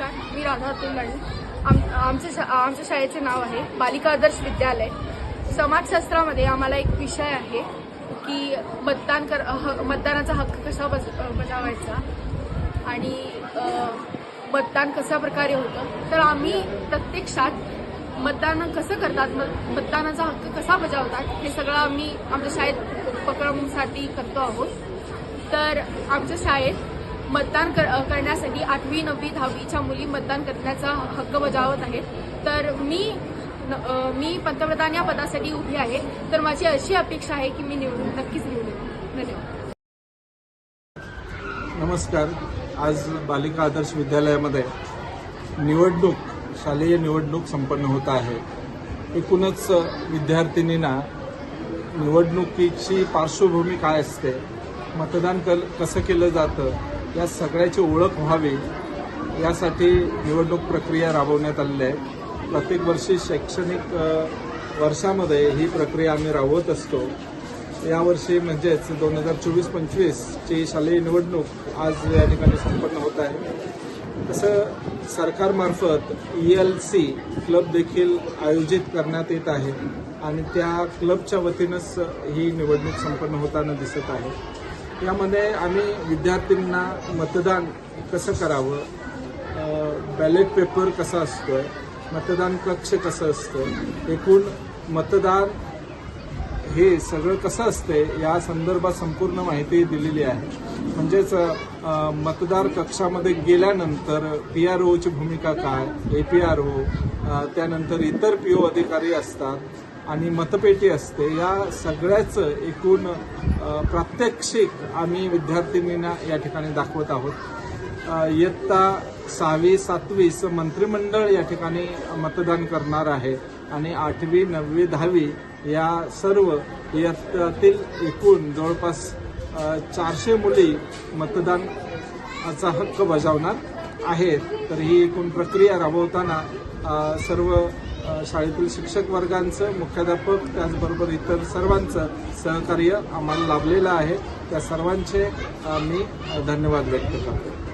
नमस्कार मी राधा तुलवाणी आम आमच्या शा आमच्या शाळेचे नाव आहे बालिका आदर्श विद्यालय. समाजशास्त्रामध्ये आम्हाला एक विषय आहे की मतदान कर ह मतदानाचा हक्क कसा बज बजावायचा आणि मतदान कशा प्रकारे होतं. तर आम्ही प्रत्यक्षात मतदान कसं करतात मत मतदानाचा हक्क कसा बजावतात हे सगळं आम्ही आमच्या शाळेत उपक्रमासाठी करतो आहोत. तर आमच्या शाळेत मतदान कर करण्यासाठी आठवी नववी दहावीच्या मुली मतदान करण्याचा हक्क बजावत आहेत. तर मी न- अ, मी पंतप्रधान या पदासाठी उभी आहे. तर माझी अशी अपेक्षा आहे की मी निवडून नक्कीच निवडून धन्यवाद. नमस्कार. आज बालिका आदर्श विद्यालयामध्ये निवडणूक शालेय निवडणूक संपन्न होत आहे. एकूणच विद्यार्थिनींना निवडणुकीची पार्श्वभूमी काय असते? मतदान कल कसं केलं जातं? या सगळ्याची ओळख व्हावी यासाठी निवडणूक प्रक्रिया राबवण्यात आलेली आहे. प्रत्येक वर्षी शैक्षणिक वर्षामध्ये ही प्रक्रिया आम्ही राबवत असतो. यावर्षी म्हणजेच दोन हजार चोवीस पंचवीसची शालेय निवडणूक आज या ठिकाणी संपन्न होत आहे. तसं सरकारमार्फत ई एल सी क्लब देखील आयोजित करण्यात येत आहे आणि त्या क्लबच्या वतीनंच ही निवडणूक संपन्न होताना दिसत आहे. यामध्ये आम्ही विद्यार्थ्यांना मतदान कसं करावं? बॅलेट पेपर कसा असतोय? मतदान कक्ष कसं असतं एकूण मतदान हे सगळं कसं असते या संदर्भात संपूर्ण माहिती दिलेली आहे. म्हणजेच मतदार कक्षामध्ये गेल्यानंतर पी आर ओची भूमिका काय? ए पी आर ओ त्यानंतर इतर पी ओ अधिकारी असतात. आणि मतपेटी असते. या सगळ्याचं एकूण प्रात्यक्षिक आम्ही विद्यार्थिनींना या ठिकाणी दाखवत आहोत. इयत्ता सहावी सातवीस मंत्रिमंडळ या ठिकाणी मतदान करणार आहे. आणि आठवी नववी दहावी या सर्व इयत्तातील एकूण जवळपास चारशे मुली मतदानाचा हक्क बजावणार आहेत. तर ही एकूण प्रक्रिया राबवताना सर्व शाळेतील शिक्षक वर्गांचं मुख्याध्यापक त्याचबरोबर इतर सर्वांचं सहकार्य आम्हाला लाभलेलं आहे. त्या सर्वांचे मी धन्यवाद व्यक्त करतो.